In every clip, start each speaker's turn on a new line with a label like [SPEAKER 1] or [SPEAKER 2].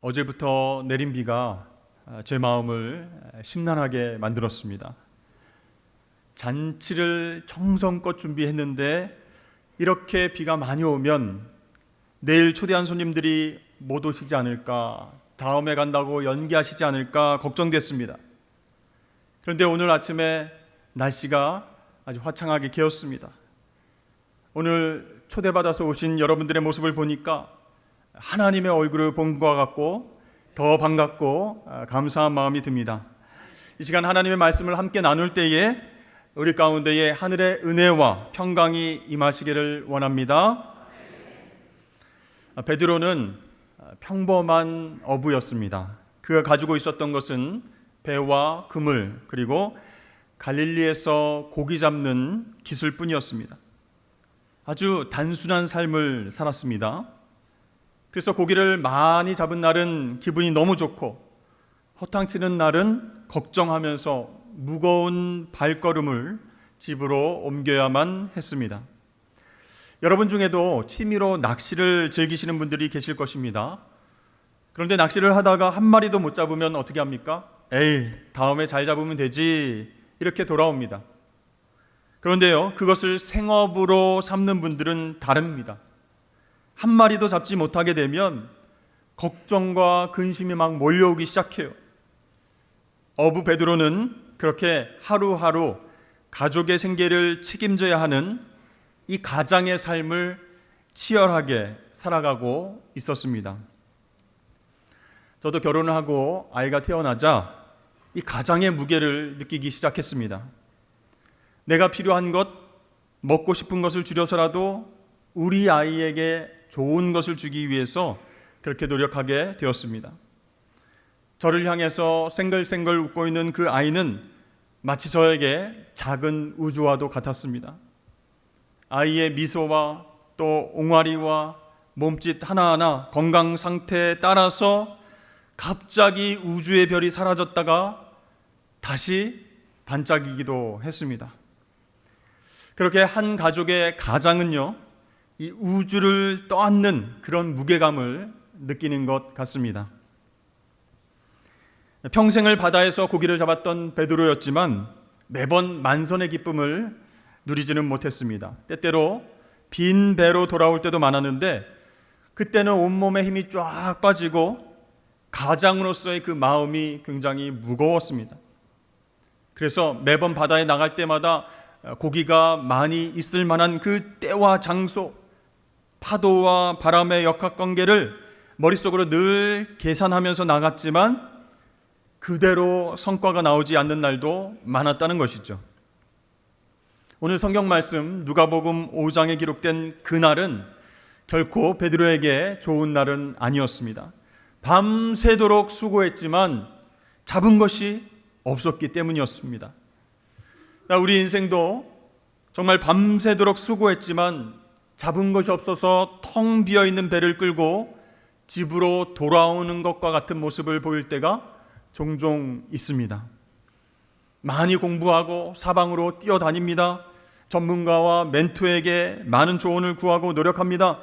[SPEAKER 1] 어제부터 내린 비가 제 마음을 심란하게 만들었습니다. 잔치를 정성껏 준비했는데 이렇게 비가 많이 오면 내일 초대한 손님들이 못 오시지 않을까, 다음에 간다고 연기하시지 않을까 걱정됐습니다. 그런데 오늘 아침에 날씨가 아주 화창하게 개었습니다. 오늘 초대받아서 오신 여러분들의 모습을 보니까 하나님의 얼굴을 본 것 같고 더 반갑고 아, 감사한 마음이 듭니다. 이 시간 하나님의 말씀을 함께 나눌 때에 우리 가운데에 하늘의 은혜와 평강이 임하시기를 원합니다. 아, 베드로는 평범한 어부였습니다. 그가 가지고 있었던 것은 배와 그물 그리고 갈릴리에서 고기 잡는 기술뿐이었습니다. 아주 단순한 삶을 살았습니다. 그래서 고기를 많이 잡은 날은 기분이 너무 좋고 허탕치는 날은 걱정하면서 무거운 발걸음을 집으로 옮겨야만 했습니다. 여러분 중에도 취미로 낚시를 즐기시는 분들이 계실 것입니다. 그런데 낚시를 하다가 한 마리도 못 잡으면 어떻게 합니까? 에이, 다음에 잘 잡으면 되지. 이렇게 돌아옵니다. 그런데요, 그것을 생업으로 삼는 분들은 다릅니다. 한 마리도 잡지 못하게 되면 걱정과 근심이 막 몰려오기 시작해요. 어부 베드로는 그렇게 하루하루 가족의 생계를 책임져야 하는 이 가장의 삶을 치열하게 살아가고 있었습니다. 저도 결혼을 하고 아이가 태어나자 이 가장의 무게를 느끼기 시작했습니다. 내가 필요한 것, 먹고 싶은 것을 줄여서라도 우리 아이에게 좋은 것을 주기 위해서 그렇게 노력하게 되었습니다. 저를 향해서 생글생글 웃고 있는 그 아이는 마치 저에게 작은 우주와도 같았습니다. 아이의 미소와 또 옹알이와 몸짓 하나하나 건강 상태에 따라서 갑자기 우주의 별이 사라졌다가 다시 반짝이기도 했습니다. 그렇게 한 가족의 가장은요, 이 우주를 떠안는 그런 무게감을 느끼는 것 같습니다. 평생을 바다에서 고기를 잡았던 베드로였지만 매번 만선의 기쁨을 누리지는 못했습니다. 때때로 빈 배로 돌아올 때도 많았는데 그때는 온몸에 힘이 쫙 빠지고 가장으로서의 그 마음이 굉장히 무거웠습니다. 그래서 매번 바다에 나갈 때마다 고기가 많이 있을 만한 그 때와 장소, 파도와 바람의 역학관계를 머릿속으로 늘 계산하면서 나갔지만 그대로 성과가 나오지 않는 날도 많았다는 것이죠. 오늘 성경 말씀 누가복음 5장에 기록된 그날은 결코 베드로에게 좋은 날은 아니었습니다. 밤새도록 수고했지만 잡은 것이 없었기 때문이었습니다. 우리 인생도 정말 밤새도록 수고했지만 잡은 것이 없어서 텅 비어 있는 배를 끌고 집으로 돌아오는 것과 같은 모습을 보일 때가 종종 있습니다. 많이 공부하고 사방으로 뛰어다닙니다. 전문가와 멘토에게 많은 조언을 구하고 노력합니다.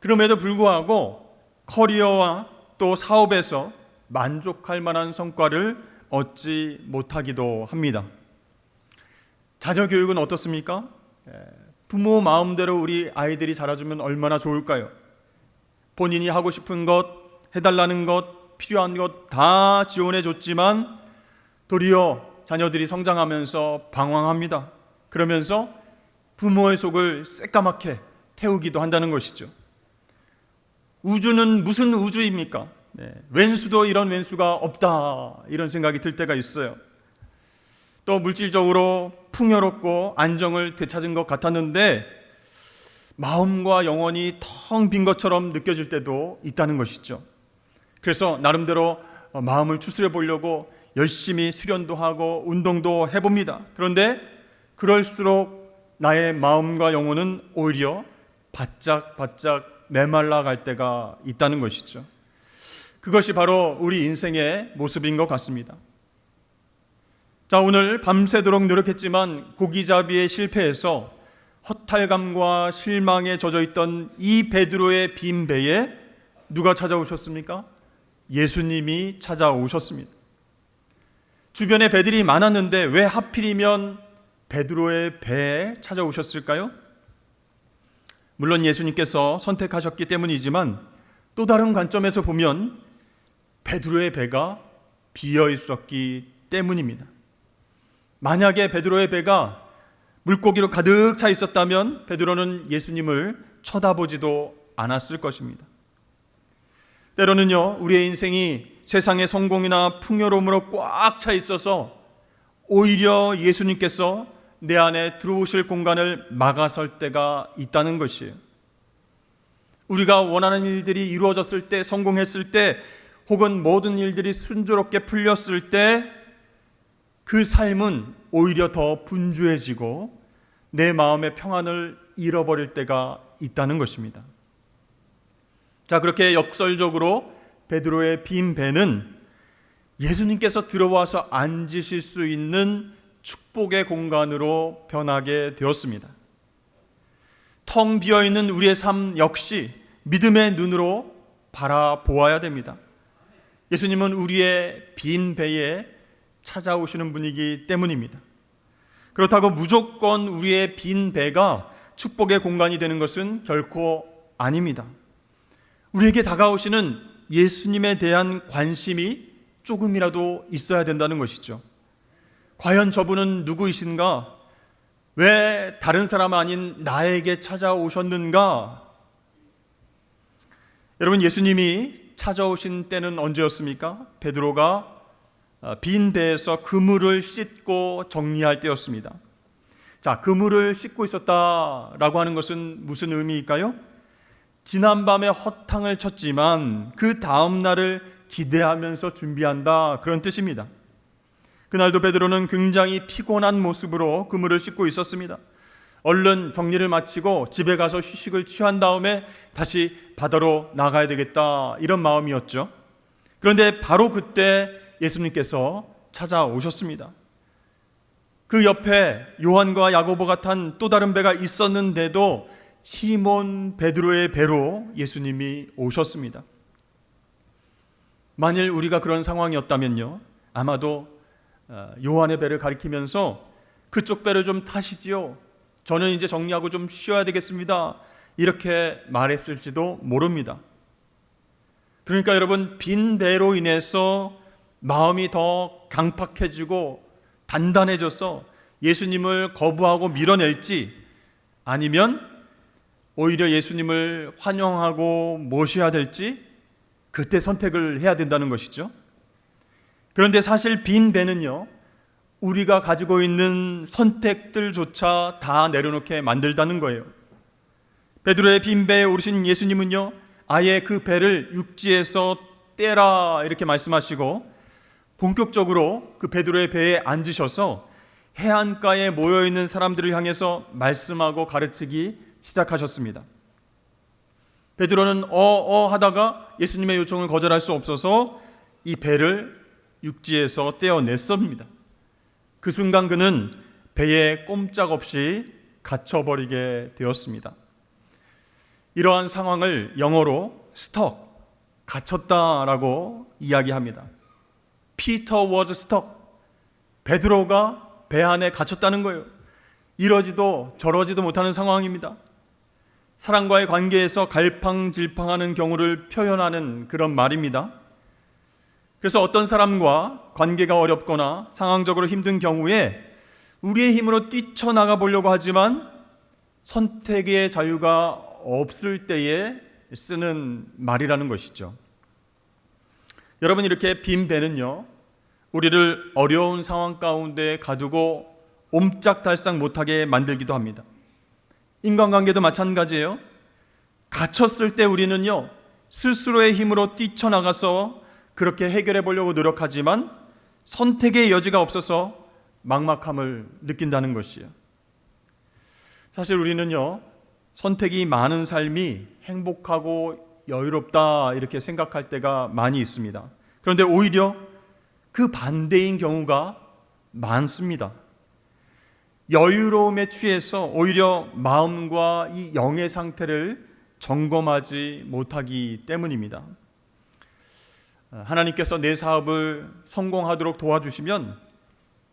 [SPEAKER 1] 그럼에도 불구하고 커리어와 또 사업에서 만족할 만한 성과를 얻지 못하기도 합니다. 자녀 교육은 어떻습니까? 부모 마음대로 우리 아이들이 자라주면 얼마나 좋을까요? 본인이 하고 싶은 것, 해달라는 것, 필요한 것 다 지원해 줬지만 도리어 자녀들이 성장하면서 방황합니다. 그러면서 부모의 속을 새까맣게 태우기도 한다는 것이죠. 우주는 무슨 우주입니까? 네, 왼수도 이런 왼수가 없다. 이런 생각이 들 때가 있어요. 또 물질적으로 풍요롭고 안정을 되찾은 것 같았는데 마음과 영혼이 텅 빈 것처럼 느껴질 때도 있다는 것이죠. 그래서 나름대로 마음을 추스려 보려고 열심히 수련도 하고 운동도 해봅니다. 그런데 그럴수록 나의 마음과 영혼은 오히려 바짝바짝 메말라 갈 때가 있다는 것이죠. 그것이 바로 우리 인생의 모습인 것 같습니다. 자, 오늘 밤새도록 노력했지만 고기잡이에 실패해서 허탈감과 실망에 젖어 있던 이 베드로의 빈 배에 누가 찾아오셨습니까? 예수님이 찾아오셨습니다. 주변에 배들이 많았는데 왜 하필이면 베드로의 배에 찾아오셨을까요? 물론 예수님께서 선택하셨기 때문이지만 또 다른 관점에서 보면 베드로의 배가 비어 있었기 때문입니다. 만약에 베드로의 배가 물고기로 가득 차 있었다면 베드로는 예수님을 쳐다보지도 않았을 것입니다. 때로는요, 우리의 인생이 세상의 성공이나 풍요로움으로 꽉 차 있어서 오히려 예수님께서 내 안에 들어오실 공간을 막아설 때가 있다는 것이에요. 우리가 원하는 일들이 이루어졌을 때, 성공했을 때, 혹은 모든 일들이 순조롭게 풀렸을 때, 그 삶은 오히려 더 분주해지고 내 마음의 평안을 잃어버릴 때가 있다는 것입니다. 자, 그렇게 역설적으로 베드로의 빈 배는 예수님께서 들어와서 앉으실 수 있는 축복의 공간으로 변하게 되었습니다. 텅 비어 있는 우리의 삶 역시 믿음의 눈으로 바라보아야 됩니다. 예수님은 우리의 빈 배에 찾아오시는 분이기 때문입니다. 그렇다고 무조건 우리의 빈 배가 축복의 공간이 되는 것은 결코 아닙니다. 우리에게 다가오시는 예수님에 대한 관심이 조금이라도 있어야 된다는 것이죠. 과연 저분은 누구이신가? 왜 다른 사람 아닌 나에게 찾아오셨는가? 여러분 예수님이 찾아오신 때는 언제였습니까? 베드로가 어, 빈 배에서 그물을 씻고 정리할 때였습니다. 자, 그물을 씻고 있었다라고 하는 것은 무슨 의미일까요? 지난밤에 허탕을 쳤지만 그 다음 날을 기대하면서 준비한다 그런 뜻입니다. 그날도 베드로는 굉장히 피곤한 모습으로 그물을 씻고 있었습니다. 얼른 정리를 마치고 집에 가서 휴식을 취한 다음에 다시 바다로 나가야 되겠다 이런 마음이었죠. 그런데 바로 그때 예수님께서 찾아오셨습니다. 그 옆에 요한과 야고보가 탄또 다른 배가 있었는데도 시몬 베드로의 배로 예수님이 오셨습니다. 만일 우리가 그런 상황이었다면요. 아마도 어, 요한의 배를 가리키면서 그쪽 배를 좀 타시지요. 저는 이제 정리하고 좀 쉬어야 되겠습니다. 이렇게 말했을지도 모릅니다. 그러니까 여러분 빈 배로 인해서 마음이 더 강팍해지고 단단해져서 예수님을 거부하고 밀어낼지 아니면 오히려 예수님을 환영하고 모셔야 될지 그때 선택을 해야 된다는 것이죠. 그런데 사실 빈 배는요, 우리가 가지고 있는 선택들조차 다 내려놓게 만들다는 거예요. 베드로의 빈 배에 오르신 예수님은요, 아예 그 배를 육지에서 떼라 이렇게 말씀하시고 본격적으로 그 베드로의 배에 앉으셔서 해안가에 모여 있는 사람들을 향해서 말씀하고 가르치기 시작하셨습니다. 베드로는 어어 하다가 예수님의 요청을 거절할 수 없어서 이 배를 육지에서 떼어냈습니다. 그 순간 그는 배에 꼼짝없이 갇혀버리게 되었습니다. 이러한 상황을 영어로 스톡, 갇혔다라고 이야기합니다. 피터 워즈 스톡. 베드로가 배 안에 갇혔다는 거예요. 이러지도 저러지도 못하는 상황입니다. 사랑과의 관계에서 갈팡질팡하는 경우를 표현하는 그런 말입니다. 그래서 어떤 사람과 관계가 어렵거나 상황적으로 힘든 경우에 우리의 힘으로 뛰쳐나가 보려고 하지만 선택의 자유가 없을 때에 쓰는 말이라는 것이죠. 여러분 이렇게 빈 배는요. 우리를 어려운 상황 가운데 가두고 옴짝달싹 못하게 만들기도 합니다. 인간관계도 마찬가지예요. 갇혔을 때 우리는요. 스스로의 힘으로 뛰쳐나가서 그렇게 해결해 보려고 노력하지만 선택의 여지가 없어서 막막함을 느낀다는 것이에요. 사실 우리는요. 선택이 많은 삶이 행복하고 여유롭다 이렇게 생각할 때가 많이 있습니다. 그런데 오히려 그 반대인 경우가 많습니다. 여유로움에 취해서 오히려 마음과 이 영의 상태를 점검하지 못하기 때문입니다. 하나님께서 내 사업을 성공하도록 도와주시면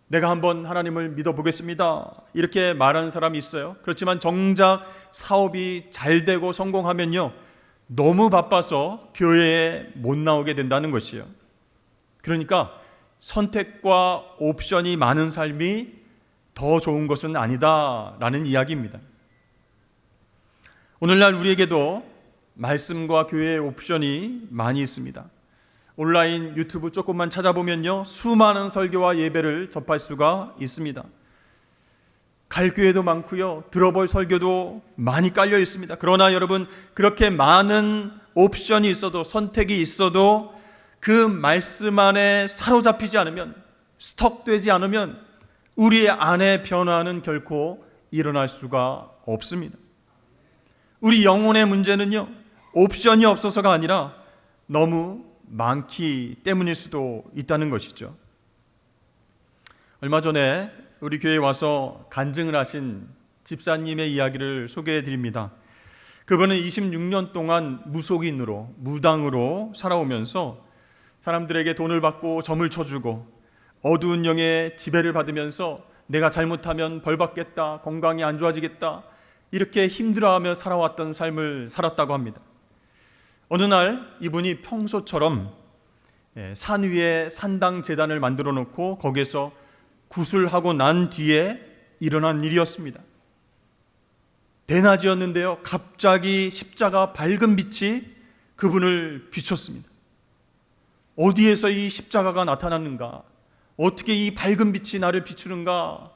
[SPEAKER 1] 내가 한번 하나님을 믿어보겠습니다. 이렇게 말하는 사람이 있어요. 그렇지만 정작 사업이 잘 되고 성공하면요. 너무 바빠서 교회에 못 나오게 된다는 것이요. 그러니까 선택과 옵션이 많은 삶이 더 좋은 것은 아니다라는 이야기입니다. 오늘날 우리에게도 말씀과 교회의 옵션이 많이 있습니다. 온라인 유튜브 조금만 찾아보면요. 수많은 설교와 예배를 접할 수가 있습니다. 갈 교회도 많고요. 들어볼 설교도 많이 깔려 있습니다. 그러나 여러분 그렇게 많은 옵션이 있어도 선택이 있어도 그 말씀 안에 사로잡히지 않으면 스톡되지 않으면 우리의 안의 변화는 결코 일어날 수가 없습니다. 우리 영혼의 문제는요. 옵션이 없어서가 아니라 너무 많기 때문일 수도 있다는 것이죠. 얼마 전에 우리 교회에 와서 간증을 하신 집사님의 이야기를 소개해 드립니다. 그분은 26년 동안 무속인으로 무당으로 살아오면서 사람들에게 돈을 받고 점을 쳐주고 어두운 영의 지배를 받으면서 내가 잘못하면 벌 받겠다, 건강이 안 좋아지겠다 이렇게 힘들어하며 살아왔던 삶을 살았다고 합니다. 어느 날 이분이 평소처럼 예, 산 위에 산당 재단을 만들어 놓고 거기에서 구슬하고 난 뒤에 일어난 일이었습니다. 대낮이었는데요. 갑자기 십자가 밝은 빛이 그분을 비췄습니다. 어디에서 이 십자가가 나타났는가? 어떻게 이 밝은 빛이 나를 비추는가?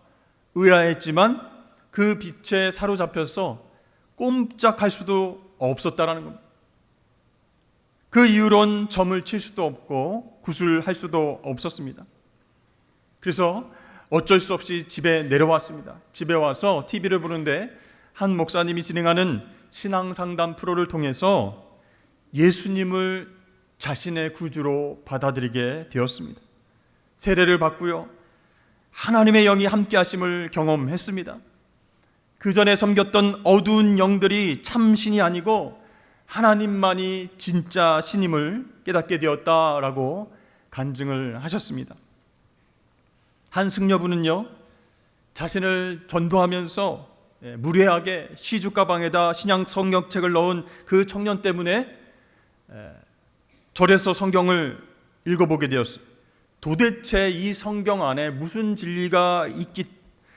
[SPEAKER 1] 의아했지만 그 빛에 사로잡혀서 꼼짝할 수도 없었다라는 겁니다. 그 이후론 점을 칠 수도 없고 구슬할 수도 없었습니다. 그래서 어쩔 수 없이 집에 내려왔습니다. 집에 와서 TV를 보는데 한 목사님이 진행하는 신앙 상담 프로를 통해서 예수님을 자신의 구주로 받아들이게 되었습니다. 세례를 받고요. 하나님의 영이 함께 하심을 경험했습니다. 그 전에 섬겼던 어두운 영들이 참 신이 아니고 하나님만이 진짜 신임을 깨닫게 되었다라고 간증을 하셨습니다. 한 승려분은요, 자신을 전도하면서 예, 무례하게 시주 가방에다 신약 성경책을 넣은 그 청년 때문에 예, 절에서 성경을 읽어보게 되었어요. 도대체 이 성경 안에 무슨 진리가 있기,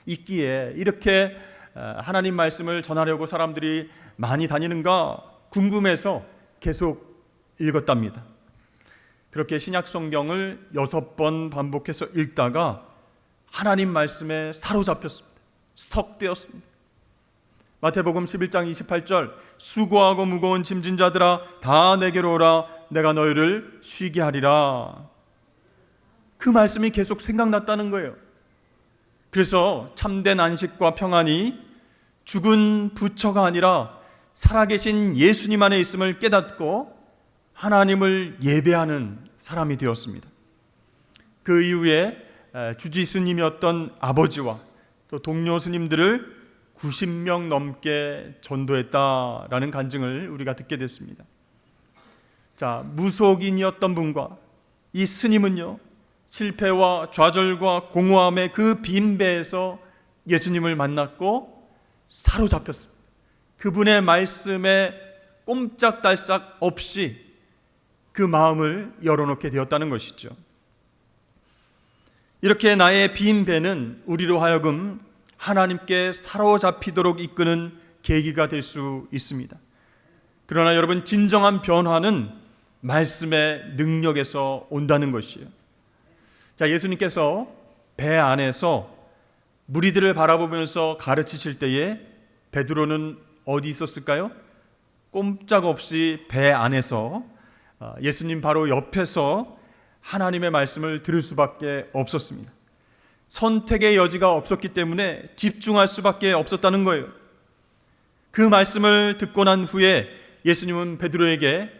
[SPEAKER 1] 있기에 이렇게 하나님 말씀을 전하려고 사람들이 많이 다니는가 궁금해서 계속 읽었답니다. 그렇게 신약 성경을 여섯 번 반복해서 읽다가 하나님 말씀에 사로잡혔습니다. 스톡되었습니다. 마태복음 11장 28절 수고하고 무거운 짐진 자들아 다 내게로 오라 내가 너희를 쉬게 하리라. 그 말씀이 계속 생각났다는 거예요. 그래서 참된 안식과 평안이 죽은 부처가 아니라 살아계신 예수님 안에 있음을 깨닫고 하나님을 예배하는 사람이 되었습니다. 그 이후에 주지 스님이었던 아버지와 또 동료 스님들을 90명 넘게 전도했다라는 간증을 우리가 듣게 됐습니다. 자, 무속인이었던 분과 이 스님은요, 실패와 좌절과 공허함의 그 빈배에서 예수님을 만났고 사로잡혔습니다. 그분의 말씀에 꼼짝달싹 없이 그 마음을 열어놓게 되었다는 것이죠. 이렇게 나의 빈 배는 우리로 하여금 하나님께 사로잡히도록 이끄는 계기가 될 수 있습니다. 그러나 여러분 진정한 변화는 말씀의 능력에서 온다는 것이에요. 자, 예수님께서 배 안에서 무리들을 바라보면서 가르치실 때에 베드로는 어디 있었을까요? 꼼짝없이 배 안에서 어, 예수님 바로 옆에서 하나님의 말씀을 들을 수밖에 없었습니다. 선택의 여지가 없었기 때문에 집중할 수밖에 없었다는 거예요. 그 말씀을 듣고 난 후에 예수님은 베드로에게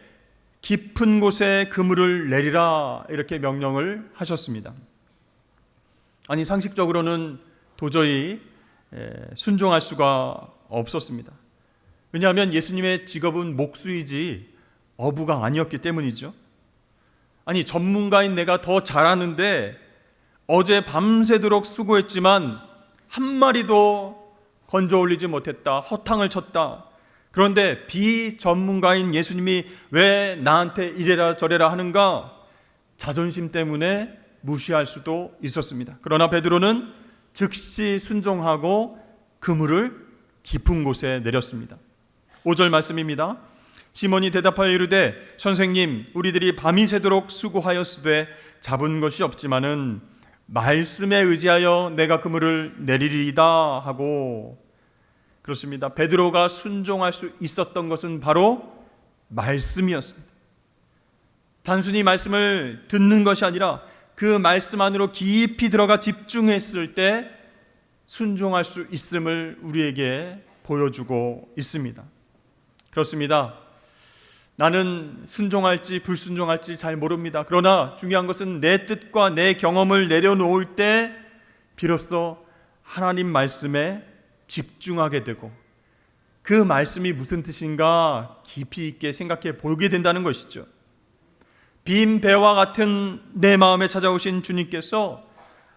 [SPEAKER 1] 깊은 곳에 그물을 내리라 이렇게 명령을 하셨습니다. 아니 상식적으로는 도저히 순종할 수가 없었습니다. 왜냐하면 예수님의 직업은 목수이지 어부가 아니었기 때문이죠. 아니 전문가인 내가 더 잘하는데 어제 밤새도록 수고했지만 한 마리도 건져 올리지 못했다. 허탕을 쳤다. 그런데 비전문가인 예수님이 왜 나한테 이래라 저래라 하는가? 자존심 때문에 무시할 수도 있었습니다. 그러나 베드로는 즉시 순종하고 그물을 깊은 곳에 내렸습니다. 5절 말씀입니다. 시몬이 대답하여 이르되 선생님 우리들이 밤이 새도록 수고하였으되 잡은 것이 없지만은 말씀에 의지하여 내가 그물을 내리리이다 하고 그렇습니다. 베드로가 순종할 수 있었던 것은 바로 말씀이었습니다. 단순히 말씀을 듣는 것이 아니라 그 말씀 안으로 깊이 들어가 집중했을 때 순종할 수 있음을 우리에게 보여주고 있습니다. 그렇습니다. 나는 순종할지 불순종할지 잘 모릅니다. 그러나 중요한 것은 내 뜻과 내 경험을 내려놓을 때 비로소 하나님 말씀에 집중하게 되고 그 말씀이 무슨 뜻인가 깊이 있게 생각해 보게 된다는 것이죠. 빈 배와 같은 내 마음에 찾아오신 주님께서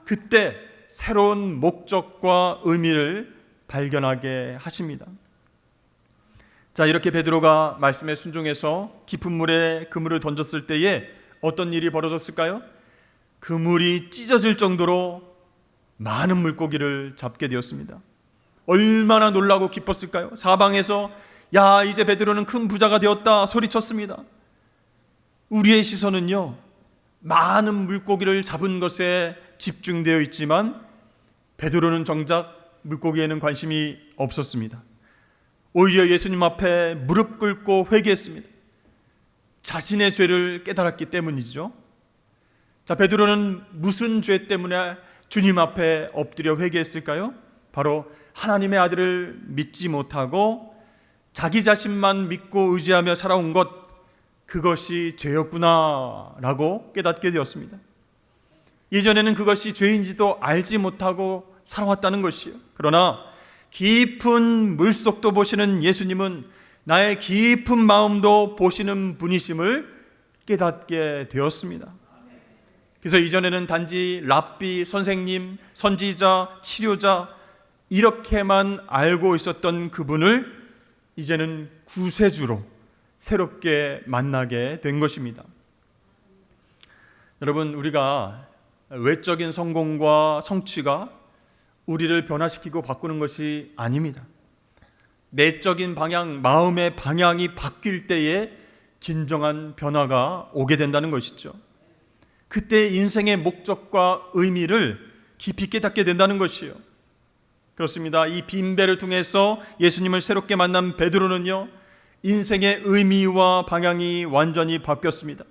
[SPEAKER 1] 그때 새로운 목적과 의미를 발견하게 하십니다. 자, 이렇게 베드로가 말씀에 순종해서 깊은 물에 그물을 던졌을 때에 어떤 일이 벌어졌을까요? 그물이 찢어질 정도로 많은 물고기를 잡게 되었습니다. 얼마나 놀라고 기뻤을까요? 사방에서 야, 이제 베드로는 큰 부자가 되었다 소리쳤습니다. 우리의 시선은요, 많은 물고기를 잡은 것에 집중되어 있지만 베드로는 정작 물고기에는 관심이 없었습니다. 오히려 예수님 앞에 무릎 꿇고 회개했습니다. 자신의 죄를 깨달았기 때문이죠. 자, 베드로는 무슨 죄 때문에 주님 앞에 엎드려 회개했을까요? 바로 하나님의 아들을 믿지 못하고 자기 자신만 믿고 의지하며 살아온 것 그것이 죄였구나라고 깨닫게 되었습니다. 예전에는 그것이 죄인지도 알지 못하고 살아왔다는 것이요. 그러나 깊은 물속도 보시는 예수님은 나의 깊은 마음도 보시는 분이심을 깨닫게 되었습니다. 그래서 이전에는 단지 랍비, 선생님, 선지자, 치료자 이렇게만 알고 있었던 그분을 이제는 구세주로 새롭게 만나게 된 것입니다. 여러분, 우리가 외적인 성공과 성취가 우리를 변화시키고 바꾸는 것이 아닙니다. 내적인 방향, 마음의 방향이 바뀔 때에 진정한 변화가 오게 된다는 것이죠. 그때 인생의 목적과 의미를 깊이 깨닫게 된다는 것이요. 그렇습니다. 이 빈배를 통해서 예수님을 새롭게 만난 베드로는요, 인생의 의미와 방향이 완전히 바뀌었습니다.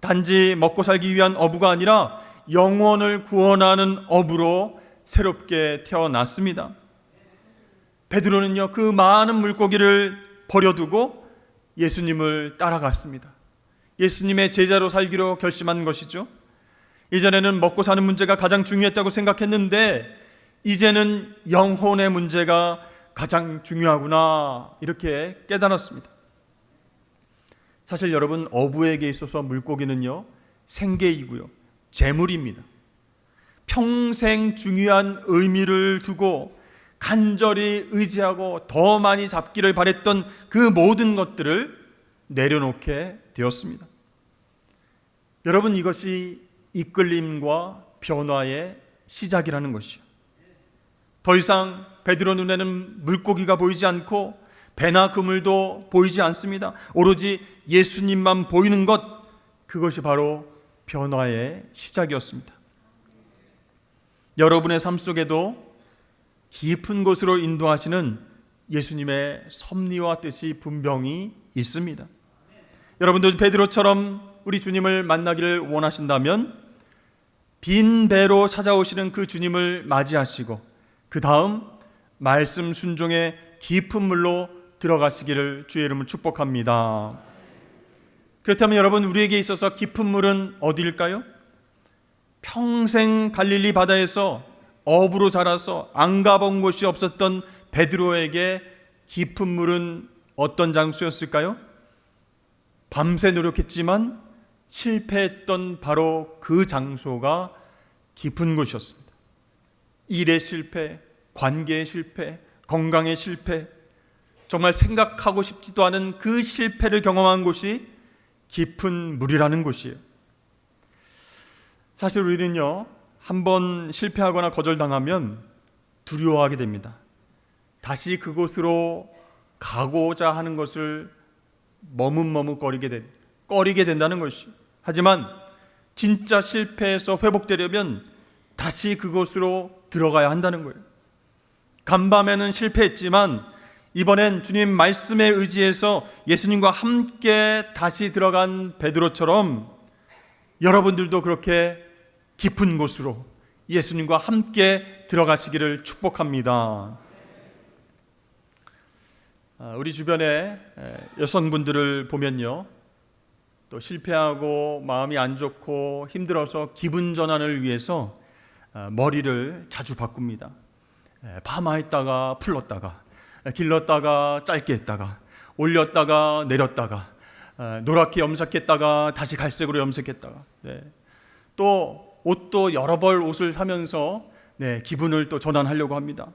[SPEAKER 1] 단지 먹고 살기 위한 어부가 아니라 영혼을 구원하는 어부로 새롭게 태어났습니다. 베드로는요 그 많은 물고기를 버려두고 예수님을 따라갔습니다. 예수님의 제자로 살기로 결심한 것이죠. 이전에는 먹고 사는 문제가 가장 중요했다고 생각했는데 이제는 영혼의 문제가 가장 중요하구나 이렇게 깨달았습니다. 사실 여러분 어부에게 있어서 물고기는요 생계이고요 재물입니다. 평생 중요한 의미를 두고 간절히 의지하고 더 많이 잡기를 바랬던 그 모든 것들을 내려놓게 되었습니다. 여러분 이것이 이끌림과 변화의 시작이라는 것이요. 더 이상 베드로 눈에는 물고기가 보이지 않고 배나 그물도 보이지 않습니다. 오로지 예수님만 보이는 것 그것이 바로 변화의 시작이었습니다. 여러분의 삶 속에도 깊은 곳으로 인도하시는 예수님의 섭리와 뜻이 분명히 있습니다. 여러분도 베드로처럼 우리 주님을 만나기를 원하신다면 빈 배로 찾아오시는 그 주님을 맞이하시고 그 다음 말씀 순종의 깊은 물로 들어가시기를 주의 이름을 축복합니다. 그렇다면 여러분 우리에게 있어서 깊은 물은 어디일까요? 평생 갈릴리 바다에서 어부로 자라서 안 가본 곳이 없었던 베드로에게 깊은 물은 어떤 장소였을까요? 밤새 노력했지만 실패했던 바로 그 장소가 깊은 곳이었습니다. 일의 실패, 관계의 실패, 건강의 실패, 정말 생각하고 싶지도 않은 그 실패를 경험한 곳이 깊은 물이라는 곳이에요. 사실 우리는요, 한번 실패하거나 거절당하면 두려워하게 됩니다. 다시 그곳으로 가고자 하는 것을 머뭇머뭇거리게 된, 꺼리게 된다는 것이. 하지만 진짜 실패해서 회복되려면 다시 그곳으로 들어가야 한다는 거예요. 간밤에는 실패했지만 이번엔 주님 말씀에 의지해서 예수님과 함께 다시 들어간 베드로처럼 여러분들도 그렇게 깊은 곳으로 예수님과 함께 들어가시기를 축복합니다. 아, 우리 주변에 여성분들을 보면요. 또 실패하고 마음이 안 좋고 힘들어서 기분 전환을 위해서 아, 머리를 자주 바꿉니다. 파마했다가 풀렀다가 길렀다가 짧게 했다가 올렸다가 내렸다가 노랗게 염색했다가 다시 갈색으로 염색했다가 네. 또 옷도 여러 벌 옷을 사면서 네, 기분을 또 전환하려고 합니다.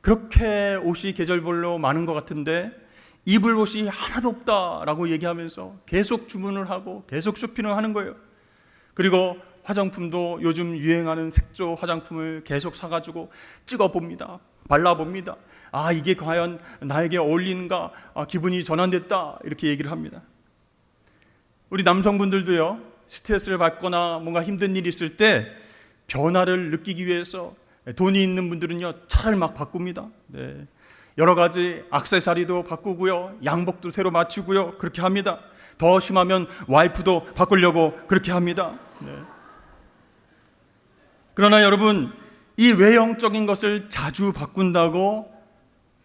[SPEAKER 1] 그렇게 옷이 계절별로 많은 것 같은데 입을 옷이 하나도 없다라고 얘기하면서 계속 주문을 하고 계속 쇼핑을 하는 거예요. 그리고 화장품도 요즘 유행하는 색조 화장품을 계속 사가지고 찍어 봅니다. 발라 봅니다. 아, 이게 과연 나에게 어울리는가? 아, 기분이 전환됐다. 이렇게 얘기를 합니다. 우리 남성분들도요, 스트레스를 받거나 뭔가 힘든 일이 있을 때 변화를 느끼기 위해서 돈이 있는 분들은요, 차를 막 바꿉니다. 네. 여러 가지 악세사리도 바꾸고요, 양복도 새로 맞추고요, 그렇게 합니다. 더 심하면 와이프도 바꾸려고 그렇게 합니다. 네. 그러나 여러분, 이 외형적인 것을 자주 바꾼다고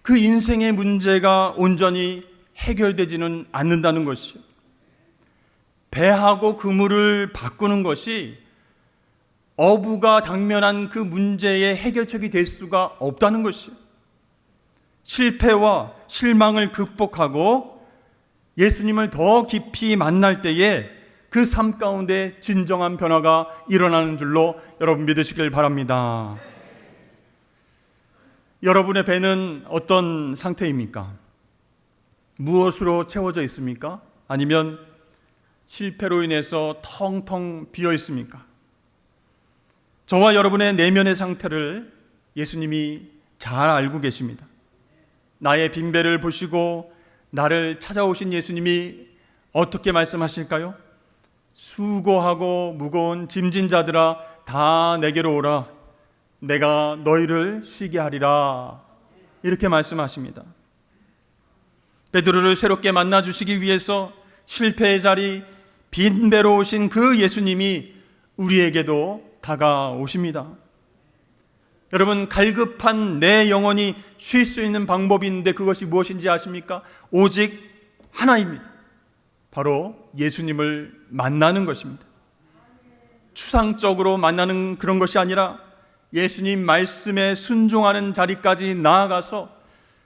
[SPEAKER 1] 그 인생의 문제가 온전히 해결되지는 않는다는 것이요. 배하고 그물을 바꾸는 것이 어부가 당면한 그 문제의 해결책이 될 수가 없다는 것이요. 실패와 실망을 극복하고 예수님을 더 깊이 만날 때에 그 삶 가운데 진정한 변화가 일어나는 줄로 여러분 믿으시길 바랍니다. 여러분의 배는 어떤 상태입니까? 무엇으로 채워져 있습니까? 아니면 실패로 인해서 텅텅 비어 있습니까? 저와 여러분의 내면의 상태를 예수님이 잘 알고 계십니다. 나의 빈배를 보시고 나를 찾아오신 예수님이 어떻게 말씀하실까요? 수고하고 무거운 짐진 자들아 다 내게로 오라 내가 너희를 쉬게 하리라 이렇게 말씀하십니다. 베드로를 새롭게 만나 주시기 위해서 실패의 자리 빈 배로 오신 그 예수님이 우리에게도 다가오십니다. 여러분 갈급한 내 영혼이 쉴 수 있는 방법이 있는데 그것이 무엇인지 아십니까? 오직 하나입니다. 바로 예수님을 만나는 것입니다. 추상적으로 만나는 그런 것이 아니라 예수님 말씀에 순종하는 자리까지 나아가서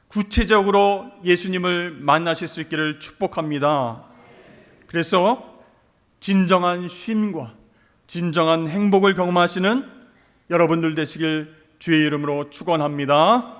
[SPEAKER 1] 구체적으로 예수님을 만나실 수 있기를 축복합니다. 그래서 진정한 쉼과 진정한 행복을 경험하시는 여러분들 되시길 주의 이름으로 축원합니다.